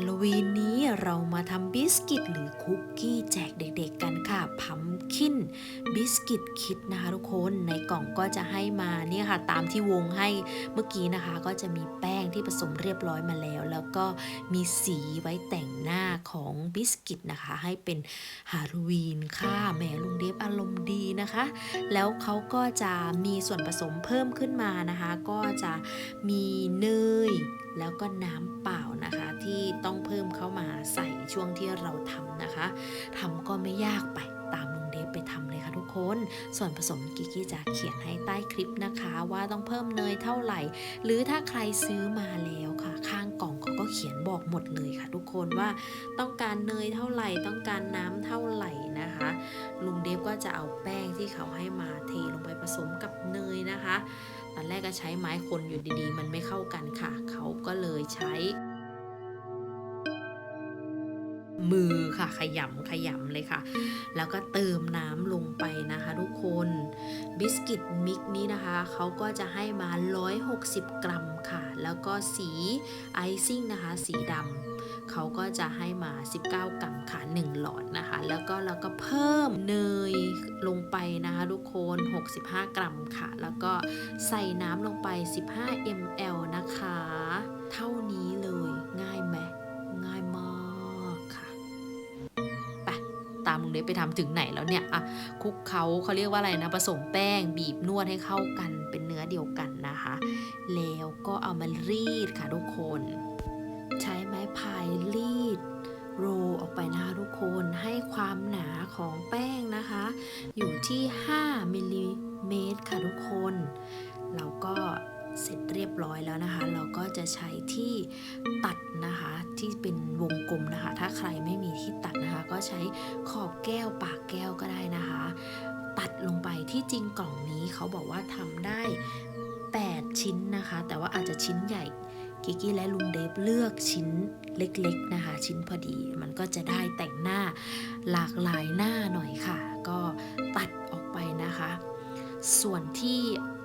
ฮาโลวีนนี้เรามาทำบิสกิตหรือคุกกี้แจกเด็กๆกันค่ะพัมคินบิสกิตคิดนะคะทุกคนในกล่องก็จะให้มาเนี่ยค่ะ ตามที่วงให้เมื่อกี้นะคะ ก็จะมีแป้งที่ผสมเรียบร้อยมาแล้ว แล้วก็มีสีไว้แต่งหน้าของบิสกิตนะคะ ให้เป็นฮาโลวีนค่ะแหมลุงเดฟอารมณ์ดีนะคะ แล้วเขาก็จะมีส่วนผสมเพิ่มขึ้นมานะคะ ก็จะมีเนยแล้วก็น้ำเปล่านะคะที่ ต้องเพิ่มเข้ามาใส่ช่วงที่เราทำนะคะทำก็ไม่ยากไปตามลุงเดฟไปทำเลยค่ะทุกคน ส่วนผสมกิกกี้จะเขียนให้ใต้คลิปนะคะ ว่าต้องเพิ่มเนยเท่าไหร่ หรือถ้าใครซื้อมาแล้วค่ะ ข้างกล่องเขาก็เขียนบอกหมดเลยค่ะ ทุกคนว่าต้องการเนยเท่าไหร่ ต้องการน้ำเท่าไหร่นะคะ ลุงเดฟก็จะเอาแป้งที่เขาให้มาเทลงไปผสมกับเนยนะคะ ตอนแรกก็ใช้ไม้คนอยู่ดีๆ มันไม่เข้ากันค่ะ เขาก็เลยใช้ มือค่ะ ขยำขยำเลยค่ะ แล้วก็เติมน้ำลงไปนะคะทุกคนบิสกิตมิกนี้นะคะเขาก็จะให้มา 160 กรัมค่ะ แล้วก็สีไอซิ่งนะคะ สีดำเขาก็จะให้มา 19 กรัมค่ะ 1 หลอดนะคะ แล้วก็เราก็เพิ่มเนยลงไปนะคะทุกคน 65 กรัมค่ะ แล้วก็ใส่น้ำลงไป 15 ml นะคะ เท่านี้ งเดฟไปทำถึงไหนแล้วเนี่ยอะคลุกเขาเขาเรียกว่าอะไรนะผสมแป้ง บีบนวดให้เข้ากันเป็นเนื้อเดียวกันนะคะ แล้วก็เอามารีดค่ะทุกคน ใช้ไม้พายรีดโรออกไปนะคะทุกคนให้ความหนาของแป้งนะคะ อยู่ที่ 5มิลลิเมตรค่ะทุกคนเราก็ สร็จเรียบร้อยแล้วนะคะ เราก็จะใช้ที่ตัดนะคะที่เป็นวงกลมนะคะ ถ้าใครไม่มีที่ตัดนะคะ ก็ใช้ขอบแก้วปากแก้วก็ได้นะคะ ตัดลงไปที่จริงกล่องนี้เขาบอกว่าทำได้ 8 ชิ้นนะคะ แต่ว่าอาจจะชิ้นใหญ่กิกกี้และลุงเดฟเลือกชิ้นเล็กๆนะคะ ชิ้นพอดีมันก็จะได้แต่งหน้าหลากหลายหน้าหน่อยค่ะ ก็ตัดออกไปนะคะ ส่วนที่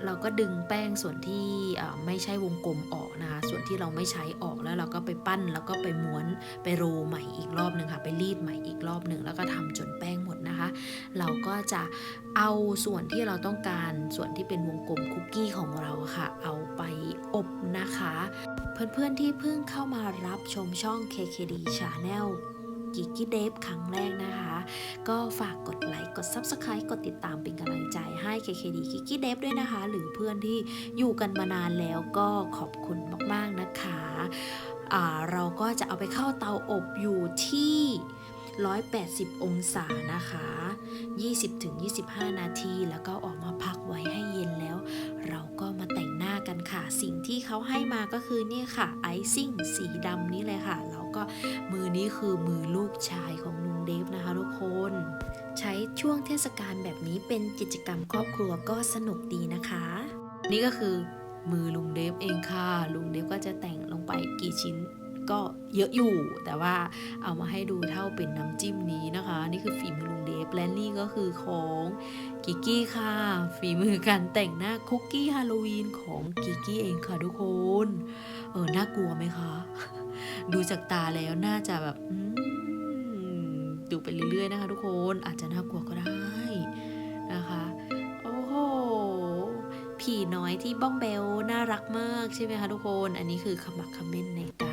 เราก็ดึงแป้งส่วนที่ไม่ใช่วงกลมออกนะคะ ส่วนที่เราไม่ใช้ออกแล้วเราก็ไปปั้นแล้วก็ไปม้วนไปโรใหม่อีกรอบหนึ่งค่ะ ไปรีดใหม่อีกรอบหนึ่งแล้วก็ทำจนแป้งหมดนะคะ เราก็จะเอาส่วนที่เราต้องการส่วนที่เป็นวงกลมคุกกี้ของเราค่ะ เอาไปอบนะคะ เพื่อนๆที่เพิ่งเข้ามารับชมช่อง KKD Channel กิกกี้เดฟครั้งแรกนะคะ ก็ฝากกดไลค์ กด Subscribe กดติดตามเป็นกำลังใจให้ KKD กิกกี้เดฟด้วยนะคะ หรือเพื่อนที่อยู่กันมานานแล้วก็ขอบคุณมาก ๆ นะคะอ่าเราก็จะเอาไปเข้าเตาอบอยู่ที่ 180 องศานะคะ 20-25 นาทีแล้วก็ออกมาพักไว้ให้เย็นแล้ว เราก็มาแต่งหน้ากันค่ะ สิ่งที่เขาให้มาก็คือนี่ค่ะไอซิ่งสีดำนี่เลยค่ะ แล้วก็มือนี้คือมือลูกชายของลุงเดฟนะคะทุกคนใช้ช่วงเทศกาลแบบนี้เป็นกิจกรรมครอบครัวก็สนุกดีนะคะ นี่ก็คือมือลุงเดฟเองค่ะ ลุงเดฟก็จะแต่งลงไปกี่ชิ้น ก็เยอะอยู่ แต่ว่าเอามาให้ดูเท่าเป็นน้ำจิ้มนี้นะคะ นี่คือฝีมือลุงเดฟและนี่ก็คือของกิกกี้ค่ะ ฝีมือการแต่งหน้าคุกกี้ฮาโลวีนของกิกกี้เองค่ะทุกคน เออน่ากลัวไหมคะ ดูจากตาแล้วน่าจะแบบดูไปเรื่อยๆนะคะทุกคนอาจจะน่ากลัวก็ได้นะคะโอ้โหผีน้อยที่บ้องเบลน่ารักมากใช่ไหมคะทุกคน อันนี้คือขมักเขม้นในการ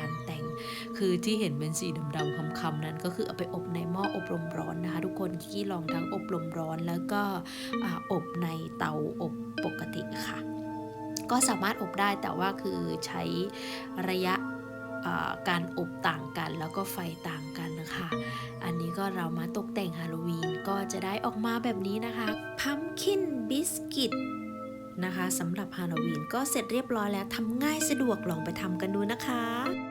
คือที่เห็นเป็นสีดำๆคำๆนั้น ก็คือเอาไปอบในหม้ออบลมร้อนนะคะ ทุกคนที่ลองทั้งอบลมร้อนแล้วก็ออบในเตาอบปกติค่ะ ก็สามารถอบได้แต่ว่าคือใช้ระยะการอบต่างกันแล้วก็ไฟต่างกันนะคะ อันนี้ก็เรามาตกแต่งฮาโลวีนก็จะได้ออกมาแบบนี้นะคะพัมคินบิสกิตนะคะสำหรับฮาโลวีนก็เสร็จเรียบร้อยแล้วทำง่ายสะดวกลองไปทำกันดูนะคะ